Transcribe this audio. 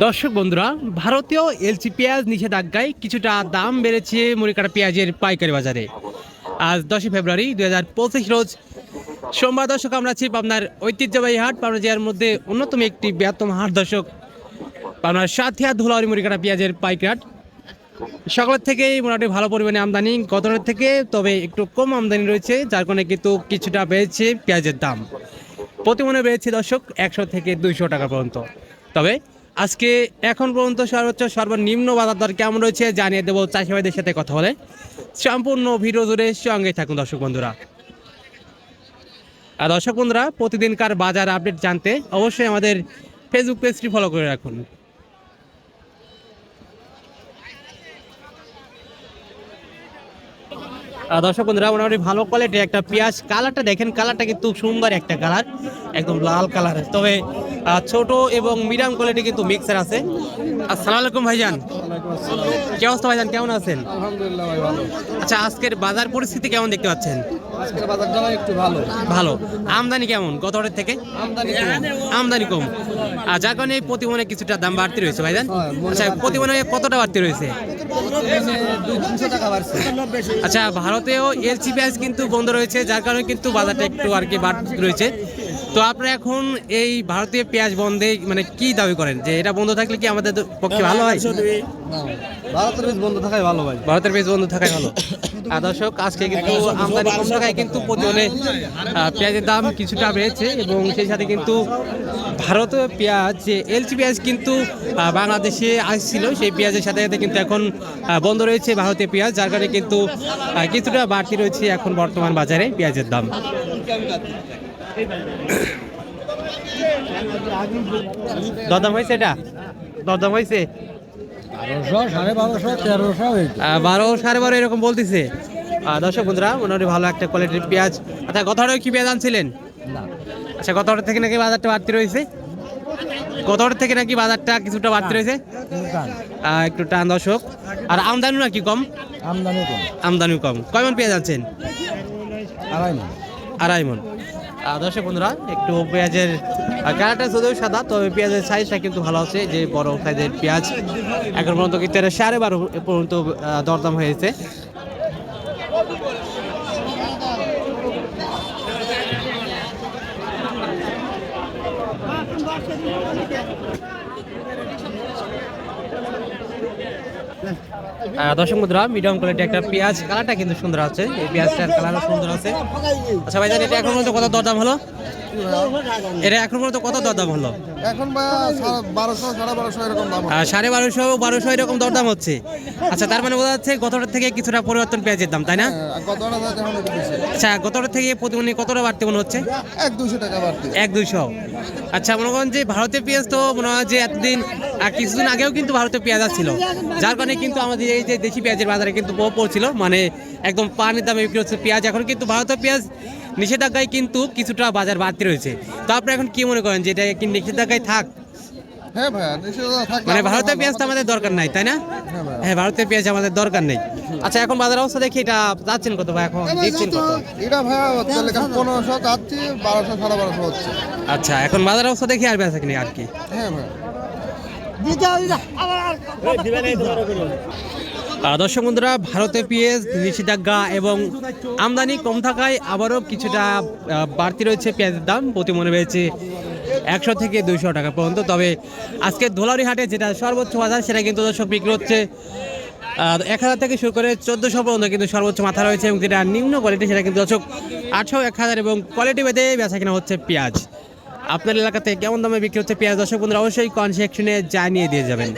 দর্শক বন্ধুরা, ভারতীয় এলচি পেঁয়াজ নিষেধাজ্ঞায় কিছুটা দাম বেড়েছে মুড়িকাটা পেঁয়াজের পাইকারি বাজারে। আজ দশই ফেব্রুয়ারি দুই হাজার পঁচিশ রোজ। সোমবার দর্শক, আমরা আছি আপনার ঐতিহ্যবাহী হাট। পাবনা জেলার মধ্যে অন্যতম একটি বৃহত্তম হাট দর্শক আপনার সাথিয়া ধুলাউরি মুড়িকাটা পেঁয়াজের পাইকারি হাট। সকলের থেকেই মোটামুটি ভালো পরিমাণে আমদানি গতরের থেকে, তবে একটু কম আমদানি রয়েছে, যার কারণে কিন্তু কিছুটা বেড়েছে পেঁয়াজের দাম। প্রতি মনে বেড়েছে দর্শক, একশো থেকে দুইশো টাকা পর্যন্ত। তবে আজকে এখন পর্যন্ত সর্বোচ্চ সর্বনিম্ন বাজার দর কেমন রয়েছে জানিয়ে দেবো চাষি ভাইদের সাথে কথা বলে। সম্পূর্ণ ভিডিও জুড়ে সঙ্গে থাকুন দর্শক বন্ধুরা। আর দর্শক বন্ধুরা, প্রতিদিনকার বাজার আপডেট জানতে অবশ্যই আমাদের ফেসবুক পেজটি ফলো করে রাখুন। দর্শক বন্ধুরা মোটামুটি ভালো কোয়ালিটি একটা পেঁয়াজ। কালারটা দেখেন কালারটা কিন্তু সুন্দর একটা কালার একদম লাল কালার তবে ছোট এবং মিডিয়াম কোয়ালিটি কিন্তু মিক্সার আছে। আসসালামু আলাইকুম ভাইজান। কি অবস্থা ভাইজান? কেমন আছেন? আলহামদুলিল্লাহ ভাই ভালো। আচ্ছা আজকের বাজার পরিস্থিতি কেমন দেখতে পাচ্ছেন? আজকের বাজার জানা একটু ভালো। ভালো। আমদানি কেমন? গত থেকে? আমদানি আমদানি কম। আর যার কারণে প্রতি মনে কিছুটা দাম বাড়তি রয়েছে ভাইজান আচ্ছা প্রতি মনে কতটা বাড়তি রয়েছে? আচ্ছা ভারতেও এলসি পেঁয়াজ কিন্তু বন্ধ রয়েছে যার কারণে কিন্তু বাজারটা একটু আর কি বাড়তি রয়েছে। তো আপনারা এখন এই ভারতীয় পেঁয়াজ বন্ধে মানে কি দাবি করেন? যে এটা বন্ধ থাকলে কি আমাদের পক্ষে ভালো হয়? ভারতের বীজ বন্ধ থাকাই ভালো ভাই। ভারতের পেঁয়াজ বন্ধ থাকাই ভালো। আর দর্শক আজকে কিন্তু আমদানি কম থাকায় কিন্তু প্রতিদিনে পেঁয়াজের দাম কিছুটা বেড়েছে এবং সেই সাথে কিন্তু ভারতীয় পেঁয়াজ যে এলচি পেঁয়াজ কিন্তু বাংলাদেশে আসছিল সেই পেঁয়াজের সাথে সাথে কিন্তু এখন বন্ধ রয়েছে ভারতীয় পেঁয়াজ যার কারণে কিন্তু কিছুটা বাড়তি রয়েছে এখন বর্তমান বাজারে পেঁয়াজের দাম। দরদাম হয়েছে এটা? দরদাম হয়েছে? বারো সাড়ে বারো এরকম বলতেছে। দর্শক বন্ধুরা মোটামুটি ভালো একটা কোয়ালিটির পেঁয়াজ। আচ্ছা গত হাটে কি পেঁয়াজ আনছিলেন? আচ্ছা গত হাটের থেকে নাকি বাজারটা বাড়তি রয়েছে? গত হাটের থেকে নাকি বাজারটা কিছুটা বাড়তি রয়েছে? একটু টান দর্শক। আর আমদানিও নাকি কম? আমদানি কম। আমদানিও কম। কয়মন পেঁয়াজ আনছেন? আড়াই মন। আড়াই মন। দর্শক বন্ধুরা, একটু পেঁয়াজের কালারটা যদিও সাদা, তবে পেঁয়াজের সাইজটা কিন্তু ভালো আছে, যে বড় সাইজের পেঁয়াজ এখন পর্যন্ত কিন্তু সাড়ে বারো পর্যন্ত দরদাম হয়েছে। দর্শক মুদ্রা মিডিয়াম কোয়ালিটি একটা পেঁয়াজ কালারটা কিন্তু সুন্দর আছে। এই পেঁয়াজটার কালারও সুন্দর আছে। আচ্ছা ভাই এটা এখন পর্যন্ত কত দরদাম হলো? এটা এখন পর্যন্ত কত দরদাম হলো? এখন বারোশো সাড়ে বারোশো এরকম দাম সাড়ে বারোশো বারোশো এরকম দরদাম হচ্ছে। আচ্ছা তার মানে বোঝা যাচ্ছে গতটার থেকে কিছুটা পরিবর্তন পেঁয়াজের দাম তাই না? বেশি। আচ্ছা গতটার থেকে প্রতিমনি কতটা বাড়তে মনে হচ্ছে? এক দুশো টাকা বাড়তি। এক দুইশো। আচ্ছা মনে করেন যে ভারতের পেঁয়াজ তো মনে হয় যে এতদিন আর কিছুদিন আগেও কিন্তু ভারতের পেঁয়াজ আসছিল। যার কারণে কিন্তু আমাদের এই যে দেশি পেঁয়াজের বাজারে কিন্তু প্রভাব পড়ছিল মানে একদম পানির দামে বিক্রি হচ্ছে পেঁয়াজ। এখন কিন্তু ভারতের পেঁয়াজ নিষেধাজ্ঞায় কিন্তু কিছুটা বাজার বাড়তি রয়েছে। তো আপনি এখন কি মনে করেন যে এটা কি নিষেধাজ্ঞায় থাক? হ্যাঁ ভাইয়া মানে ভারতের। পেঁয়াজ তো আমাদের দরকার নাই তাই না? হ্যাঁ। হ্যাঁ ভারতের পেঁয়াজ আমাদের দরকার নেই। আচ্ছা এখন বাজার অবস্থা দেখি এটা যাচ্ছেন কত ভাই এখন? দিচ্ছেন কত? এটা ভাইয়া পনেরোশো যাচ্ছি বারোশো সাড়ে বারোশো হচ্ছে। আচ্ছা এখন বাজার অবস্থা দেখি আর বেচা কিনে আর কি? হ্যাঁ আহ, দর্শক বন্ধুরা ভারতের পেঁয়াজ নিষেধাজ্ঞা এবং আমদানি কম থাকায় আবারও কিছুটা বাড়তি রয়েছে পেঁয়াজের দাম, প্রতি মনে হয়েছে একশো থেকে দুইশো টাকা পর্যন্ত। তবে আজকে ধোলারি হাটে যেটা সর্বোচ্চ বাজার, সেটা কিন্তু দর্শক বিক্রি হচ্ছে এক হাজার থেকে শুরু করে চোদ্দোশো পর্যন্ত কিন্তু সর্বোচ্চ মাথা রয়েছে এবং যেটা নিম্ন কোয়ালিটি সেটা কিন্তু দর্শক আটশো, এক হাজার এবং কোয়ালিটি বেঁধে বেচা কিনা হচ্ছে পেঁয়াজ। আপনার এলাকাতে কেমন দামে বিক্রি হচ্ছে পেঁয়াজ? দর্শক বন্ধুরা, অবশ্যই কনসেকশনে জানিয়ে দিয়ে যাবেন।